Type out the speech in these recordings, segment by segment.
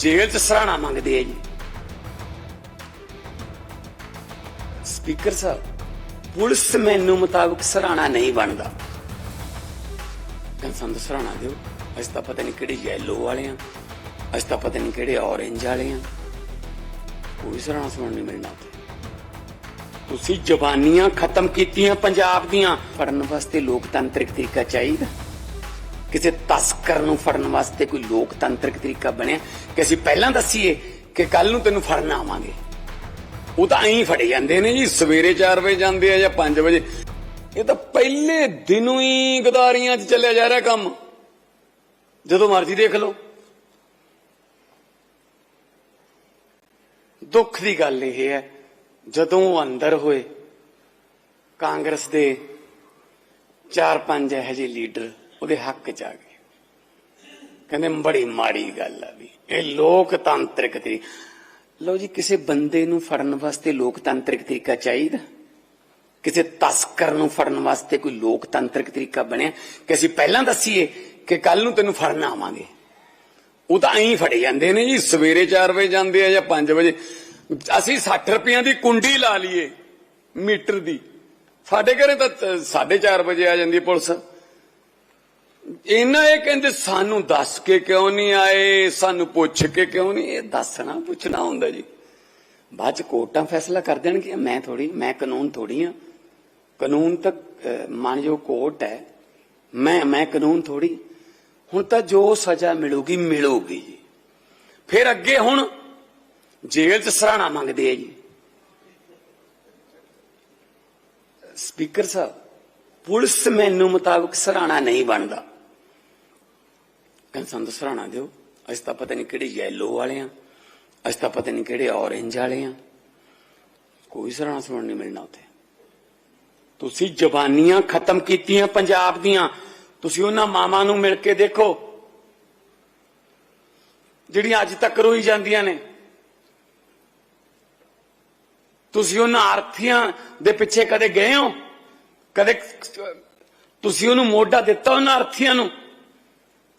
ਜੇਲ੍ਹ 'ਚ ਸਰਾਣਾ ਮੰਗਦੇ ਆ ਜੀ। ਸਪੀਕਰ ਸਾਹਿਬ, ਪੁਲਿਸ ਮੈਨੂੰ ਮੁਤਾਬਕ ਸਰਾਣਾ ਨਹੀਂ ਬਣਦਾ। ਕੰਸੰਦ ਸਰਾਣਾ ਦਿਓ ਅੱਜ ਤਾਂ ਪਤਾ ਨਹੀਂ ਕਿਹੜੇ ਯੈਲੋ ਵਾਲੇ ਆ ਅੱਜ ਤਾਂ ਪਤਾ ਨਹੀਂ ਕਿਹੜੇ ਔਰੇਂਜ ਵਾਲੇ ਆ। ਕੋਈ ਸਰਾਣਾ ਸੁਣਨ ਨਹੀਂ ਮਿਲਣਾ ਉੱਥੇ। ਤੁਸੀਂ ਜ਼ਬਾਨੀਆਂ ਖਤਮ ਕੀਤੀਆਂ ਪੰਜਾਬ ਦੀਆਂ। ਫੜਨ ਵਾਸਤੇ ਲੋਕਤੰਤਰਿਕ ਤਰੀਕਾ ਚਾਹੀਦਾ। ਕਿਸੇ ਤਸਕਰ ਨੂੰ ਫੜਨ ਵਾਸਤੇ ਕੋਈ ਲੋਕਤੰਤਰਿਕ ਤਰੀਕਾ ਬਣਿਆ ਕਿ ਅਸੀਂ ਪਹਿਲਾਂ ਦੱਸੀਏ ਕਿ ਕੱਲ ਨੂੰ ਤੈਨੂੰ ਫੜਨ ਆਵਾਂਗੇ। ਉਹ ਤਾਂ ਐਂ ਫੜੇ ਜਾਂਦੇ ਨੇ ਜੀ, ਸਵੇਰੇ 4 ਵਜੇ ਜਾਂਦੇ ਆ ਜਾਂ 5 ਵਜੇ। ਇਹ ਤਾਂ ਪਹਿਲੇ ਦਿਨੋਂ ਹੀ ਗਦਾਰੀਆਂ 'ਚ ਚੱਲਿਆ ਜਾ ਰਿਹਾ ਕੰਮ। ਜਦੋਂ ਮਰਜ਼ੀ ਦੇਖ ਲਓ। ਦੁੱਖ ਦੀ ਗੱਲ ਇਹ ਹੈ, ਜਦੋਂ ਉਹ ਅੰਦਰ ਹੋਏ, ਕਾਂਗਰਸ ਦੇ ਚਾਰ ਪੰਜ ਇਹੋ ਜਿਹੇ ਲੀਡਰ ਉਹਦੇ ਹੱਕ ਚ ਆ ਗਏ। ਕਹਿੰਦੇ ਬੜੀ ਮਾੜੀ ਗੱਲ ਆ ਵੀ, ਇਹ ਲੋਕਤੰਤਰਿਕ ਤਰੀ ਲਓ ਜੀ, ਕਿਸੇ ਬੰਦੇ ਨੂੰ ਫੜਨ ਵਾਸਤੇ ਲੋਕਤੰਤਰਿਕ ਤਰੀਕਾ ਚਾਹੀਦਾ? ਕਿਸੇ ਤਸਕਰ ਨੂੰ ਫੜਨ ਵਾਸਤੇ ਕੋਈ ਲੋਕਤੰਤਰਿਕ ਤਰੀਕਾ ਬਣਿਆ? ਕਿ ਅਸੀਂ ਪਹਿਲਾਂ ਦੱਸੀਏ ਕਿ ਕੱਲ ਨੂੰ ਤੈਨੂੰ ਫੜਨ ਆਵਾਂਗੇ। ਉਹ ਤਾਂ ਐਂ ਫੜੇ ਜਾਂਦੇ ਨੇ ਜੀ, ਸਵੇਰੇ 4 ਵਜੇ ਜਾਂਦੇ ਆ ਜਾਂ 5 ਵਜੇ। ਅਸੀਂ 60 ਰੁਪਈਆਂ ਦੀ ਕੁੰਡੀ ਲਾ ਲਈਏ, ਮੀਟਰ ਦੀ। ਸਾਡੇ ਘਰੇ ਤਾਂ 4:30 ਵਜੇ ਆ ਜਾਂਦੀ ਪੁਲਿਸ। ਇਹਨਾਂ ਇਹ ਕਹਿੰਦੇ, ਸਾਨੂੰ ਦੱਸ ਕੇ ਕਿਉਂ ਨਹੀਂ ਆਏ? ਸਾਨੂੰ ਪੁੱਛ ਕੇ ਕਿਉਂ ਨਹੀਂ? ਇਹ ਦੱਸਣਾ, ਪੁੱਛਣਾ ਹੁੰਦਾ ਜੀ। ਬਾਅਦ ਚ ਕੋਰਟਾਂ ਫੈਸਲਾ ਕਰ ਦੇਣਗੇ ਮੈਂ ਥੋੜੀ ਮੈਂ ਕਾਨੂੰਨ ਥੋੜੀ ਆ ਕਾਨੂੰਨ ਤੱਕ ਮੰਨਯੋਗ ਕੋਰਟ ਹੈ। ਮੈਂ ਮੈਂ ਕਾਨੂੰਨ ਥੋੜੀ ਹੁਣ ਤਾਂ ਜੋ ਸਜ਼ਾ ਮਿਲੂਗੀ ਮਿਲੂਗੀ ਜੀ। ਫਿਰ ਅੱਗੇ ਹੁਣ ਜੇਲ੍ਹ 'ਚ ਸਰਾਣਾ ਮੰਗਦੇ ਆ ਜੀ। ਸਪੀਕਰ ਸਾਹਿਬ, ਪੁਲਿਸ ਮੈਨੂੰ ਮੁਤਾਬਕ ਸਰਾਣਾ ਨਹੀਂ ਬਣਦਾ। ਕਹਿੰਦੇ ਸਾਨੂੰ ਸਰਾਣਾ ਦਿਓ। ਅਸੀਂ ਤਾਂ ਪਤਾ ਨਹੀਂ ਕਿਹੜੇ ਯੈਲੋ ਵਾਲੇ ਆ। ਅਸੀਂ ਤਾਂ ਪਤਾ ਨਹੀਂ ਕਿਹੜੇ ਔਰੇਂਜ ਵਾਲੇ ਆ। ਕੋਈ ਸਰਾਣਾ ਸੁਣਨ ਨਹੀਂ ਮਿਲਣਾ ਉੱਥੇ। ਤੁਸੀਂ ਜ਼ਬਾਨੀਆਂ ਖਤਮ ਕੀਤੀਆਂ ਪੰਜਾਬ ਦੀਆਂ। ਤੁਸੀਂ ਉਹਨਾਂ ਮਾਵਾਂ ਨੂੰ ਮਿਲ ਕੇ ਦੇਖੋ। ਜਿਹੜੀਆਂ ਅੱਜ ਤੱਕ ਰੋਈ ਜਾਂਦੀਆਂ ਨੇ। ਤੁਸੀਂ ਉਹਨਾਂ ਆਰਥੀਆਂ ਦੇ ਪਿੱਛੇ ਕਦੇ ਗਏ ਹੋ? ਕਦੇ ਤੁਸੀਂ ਉਹਨੂੰ ਮੋਢਾ ਦਿੱਤਾ ਉਹਨਾਂ ਆਰਥੀਆਂ ਨੂੰ?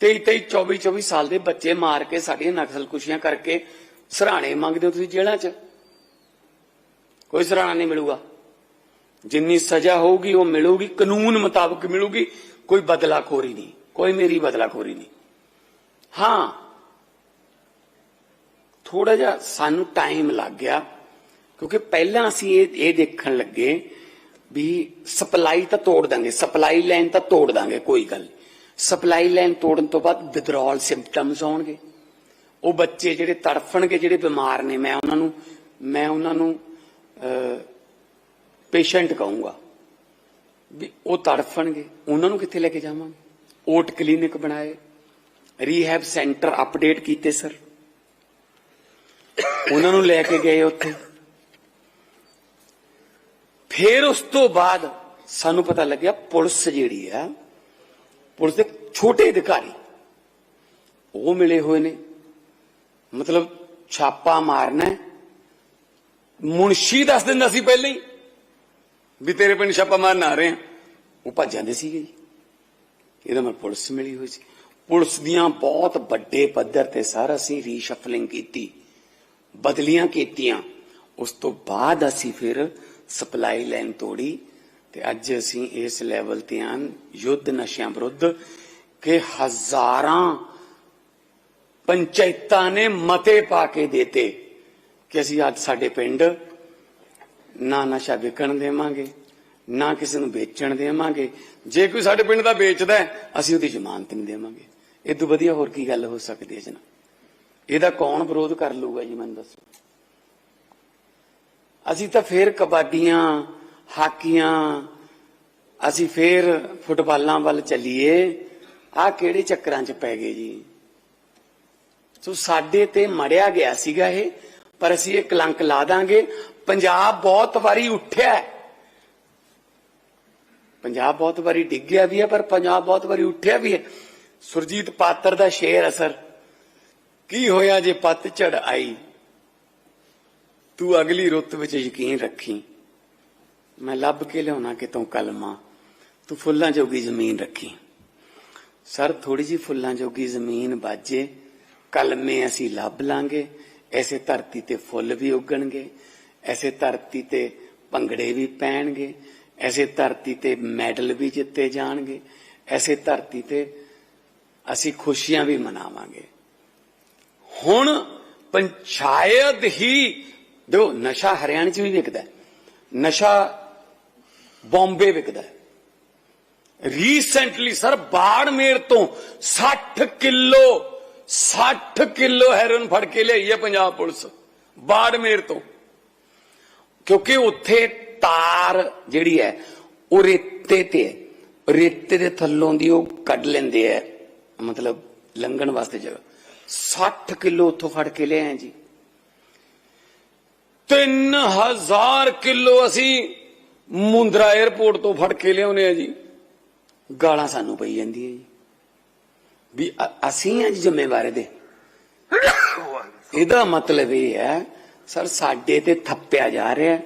23 23 24 24 ਸਾਲ ਦੇ ਬੱਚੇ ਮਾਰ ਕੇ ਸਾਡੀਆਂ ਨਕਸਲਕੁਸ਼ੀਆਂ ਕਰਕੇ ਸਰਾਣੇ ਮੰਗਦੇ ਹੋ ਤੁਸੀਂ ਜੇਲ੍ਹਾਂ 'ਚ? ਕੋਈ ਸਰਾਣਾ ਨਹੀਂ ਮਿਲੂਗਾ। ਜਿੰਨੀ ਸਜ਼ਾ ਹੋਊਗੀ, ਉਹ ਮਿਲੂਗੀ, ਕਾਨੂੰਨ ਮੁਤਾਬਕ ਮਿਲੂਗੀ, ਕੋਈ ਬਦਲਾਖੋਰੀ ਨਹੀਂ, ਕੋਈ ਮੇਰੀ ਬਦਲਾਖੋਰੀ ਨਹੀਂ। ਹਾਂ ਥੋੜਾ ਜਿਹਾ ਸਾਨੂੰ ਟਾਈਮ ਲੱਗ ਗਿਆ, ਕਿਉਂਕਿ ਪਹਿਲਾਂ ਅਸੀਂ ਇਹ ਇਹ ਦੇਖਣ ਲੱਗੇ ਵੀ ਸਪਲਾਈ ਤਾਂ ਤੋੜ ਦਾਂਗੇ, ਸਪਲਾਈ ਲਾਈਨ ਤਾਂ ਤੋੜ ਦਾਂਗੇ, ਕੋਈ ਗੱਲ ਨਹੀਂ। ਸਪਲਾਈ ਲਾਈਨ ਤੋੜਨ ਤੋਂ ਬਾਅਦ ਵਿਦਰੋਲ ਸਿੰਪਟਮਸ ਆਉਣਗੇ ਉਹ ਬੱਚੇ ਜਿਹੜੇ ਤੜਫਣਗੇ, ਜਿਹੜੇ ਬਿਮਾਰ ਨੇ, ਮੈਂ ਉਹਨਾਂ ਨੂੰ, ਮੈਂ ਉਹਨਾਂ ਨੂੰ ਪੇਸ਼ੈਂਟ ਕਹੂੰਗਾ ਵੀ ਉਹ ਤੜਫਣਗੇ। ਉਹਨਾਂ ਨੂੰ ਕਿੱਥੇ ਲੈ ਕੇ ਜਾਵਾਂਗੇ? ਓਟ ਕਲੀਨਿਕ ਬਣਾਏ। ਰੀਹੈਬ ਸੈਂਟਰ ਅਪਡੇਟ ਕੀਤੇ ਸਰ ਉਹਨਾਂ ਨੂੰ ਲੈ ਕੇ ਗਏ ਉੱਥੇ। ਫਿਰ ਉਸ ਤੋਂ ਬਾਅਦ ਸਾਨੂੰ ਪਤਾ ਲੱਗਿਆ ਪੁਲਿਸ ਜਿਹੜੀ ਆ ਪੁਲਿਸ ਦੇ ਛੋਟੇ ਅਧਿਕਾਰੀ। ਉਹ ਮਿਲੇ ਹੋਏ ਨੇ। ਮਤਲਬ ਛਾਪਾ ਮਾਰਨਾ ਹੈ। ਮੁਨਸ਼ੀ ਦੱਸ ਦਿੰਦਾ ਸੀ ਪਹਿਲਾਂ ਹੀ ਵੀ ਤੇਰੇ ਪਿੰਡ ਛਾਪਾ ਮਾਰਨ ਆ ਰਹੇ ਆ। ਉਹ ਭੱਜ ਜਾਂਦੇ ਸੀਗੇ ਜੀ। ਇਹਦਾ ਮੈਂ ਪੁਲਿਸ ਮਿਲੀ ਹੋਈ ਸੀ। ਪੁਲਿਸ ਦੀਆਂ ਬਹੁਤ ਵੱਡੇ ਪੱਧਰ ਤੇ ਸਾਰਾ ਅਸੀਂ ਰੀਸ਼ਫਲਿੰਗ ਕੀਤੀ, ਬਦਲੀਆਂ ਕੀਤੀਆਂ। ਉਸ ਤੋਂ ਬਾਅਦ ਅਸੀਂ ਫਿਰ ਸਪਲਾਈ ਲਾਈਨ ਤੋੜੀ। ਤੇ ਅੱਜ ਅਸੀਂ ਇਸ ਲੈਵਲ ਤੇ ਆਂ, ਯੁੱਧ ਨਸ਼ਿਆਂ ਵਿਰੁੱਧ, ਕਿ ਹਜ਼ਾਰਾਂ ਪੰਚਾਇਤਾਂ ਨੇ ਮਤੇ ਪਾ ਕੇ ਦਿੱਤੇ ਕਿ ਅਸੀਂ ਅੱਜ ਸਾਡੇ ਪਿੰਡ ਨਾ ਨਸ਼ਾ ਵਿਕਣ ਦੇਵਾਂਗੇ, ਨਾ ਕਿਸੇ ਨੂੰ ਵੇਚਣ ਦੇਵਾਂਗੇ। ਜੇ ਕੋਈ ਸਾਡੇ ਪਿੰਡ ਦਾ ਵੇਚਦਾ ਅਸੀਂ ਉਹਦੀ ਜ਼ਮਾਨਤ ਨਹੀਂ ਦੇਵਾਂਗੇ। ਇਹ ਤੋਂ ਵਧੀਆ ਹੋਰ ਕੀ ਗੱਲ ਹੋ ਸਕਦੀ ਹੈ ਜਨਾ ਇਹਦਾ ਕੌਣ ਵਿਰੋਧ ਕਰ ਲੂਗਾ ਜੀ, ਮੈਨੂੰ ਦੱਸੋ। ਅਸੀਂ ਤਾਂ ਫੇਰ ਕਬਾਡੀਆਂ ਹਾਕੀਆਂ, ਅਸੀਂ ਫੇਰ ਫੁੱਟਬਾਲਾਂ ਵੱਲ ਚੱਲੀਏ। ਆ ਕਿਹੜੇ ਚੱਕਰਾਂ 'ਚ ਪੈ ਗਏ ਜੀ? ਸੋ ਸਾਡੇ ਤੇ ਮੜਿਆ ਗਿਆ ਸੀਗਾ ਇਹ, ਪਰ ਅਸੀਂ ਇਹ ਕਲੰਕ ਲਾ ਦਾਂਗੇ। ਪੰਜਾਬ ਬਹੁਤ ਵਾਰੀ ਉੱਠਿਆ ਪੰਜਾਬ ਬਹੁਤ ਵਾਰੀ ਡਿੱਗਿਆ ਵੀ ਹੈ, ਪਰ ਪੰਜਾਬ ਬਹੁਤ ਵਾਰੀ ਉੱਠਿਆ ਵੀ ਹੈ। ਸੁਰਜੀਤ ਪਾਤਰ ਦਾ ਸ਼ੇਰ ਅਸਰ। ਕੀ ਹੋਇਆ ਜੇ ਪੱਤ ਝੜ ਆਈ? ਤੂੰ ਅਗਲੀ ਰੁੱਤ ਵਿੱਚ ਯਕੀਨ ਰੱਖੀ। ਮੈਂ ਲੱਭ ਕੇ ਲਿਆਉਣਾ ਕਿਤੋਂ ਕਲਮਾ? ਤੂੰ ਫੁੱਲਾਂ ਜੋਗੀ ਜ਼ਮੀਨ ਰੱਖੀ। ਸਰ ਥੋੜੀ ਜੀ ਫੁੱਲਾਂ ਜੋਗੀ ਜ਼ਮੀਨ ਬਾਜੇ। ਕਲਮੇ ਅਸੀਂ ਲੱਭ ਲਾਂਗੇ। ਐਸੇ ਧਰਤੀ ਤੇ ਫੁੱਲ ਵੀ ਉੱਗਣਗੇ। ਐਸੇ ਧਰਤੀ ਤੇ ਭੰਗੜੇ ਵੀ ਪੈਣਗੇ। ਐਸੇ ਧਰਤੀ ਤੇ ਮੈਡਲ ਵੀ ਜਿੱਤੇ ਜਾਣਗੇ। ਐਸੇ ਧਰਤੀ ਤੇ ਅਸੀਂ ਖੁਸ਼ੀਆਂ ਵੀ ਮਨਾਵਾਂਗੇ। ਹੁਣ ਪੰਚਾਇਤ ਹੀ ਦੇਖੋ, ਨਸ਼ਾ ਹਰਿਆਣੇ ਚ ਵੀ ਵਿਕਦਾ ਨਸ਼ਾ ਬੰਬੇ ਵਿਕਦਾ ਰੀਸੈਂਟਲੀ ਸਰ, ਬਾੜਮੇਰ ਤੋਂ 60 ਕਿਲੋ 60 ਕਿਲੋ ਹੈਰੋਇਨ ਫੜ ਕੇ ਲਈ ਹੈ ਪੰਜਾਬ ਪੁਲਿਸ, ਬਾੜਮੇਰ ਤੋਂ। ਕਿਉਂਕਿ ਉੱਥੇ ਤਾਰ ਜਿਹੜੀ ਹੈ, ਉਹ ਰੇਤੇ ਤੇ ਹੈ। ਰੇਤੇ ਦੇ ਥੱਲੋਂ ਦੀ ਉਹ ਕੱਢ ਲੈਂਦੇ ਆ ਮਤਲਬ ਲੰਘਣ ਵਾਸਤੇ ਜਗ੍ਹਾ। 60 ਕਿਲੋ ਉੱਥੋਂ ਫੜ ਕੇ ਲਿਆਏ ਜੀ। 3000 ਕਿਲੋ ਅਸੀਂ ਮੁੰਦਰਾ 에ਅਰਪੋਰਟ ਤੋਂ ਫੜ ਕੇ ਲਿਆਉਨੇ ਆ ਜੀ। ਗਾਲਾਂ ਸਾਨੂੰ ਪਈ ਜਾਂਦੀਆਂ ਜੀ। ਵੀ ਅਸੀਂ ਆ ਜੀ ਜ਼ਿੰਮੇਵਾਰ ਦੇ ਇਹਦਾ ਮਤਲਬ ਇਹ ਹੈ ਸਰ ਸਾਡੇ ਤੇ ਥੱਪਿਆ ਜਾ ਰਿਹਾ। ਹੈ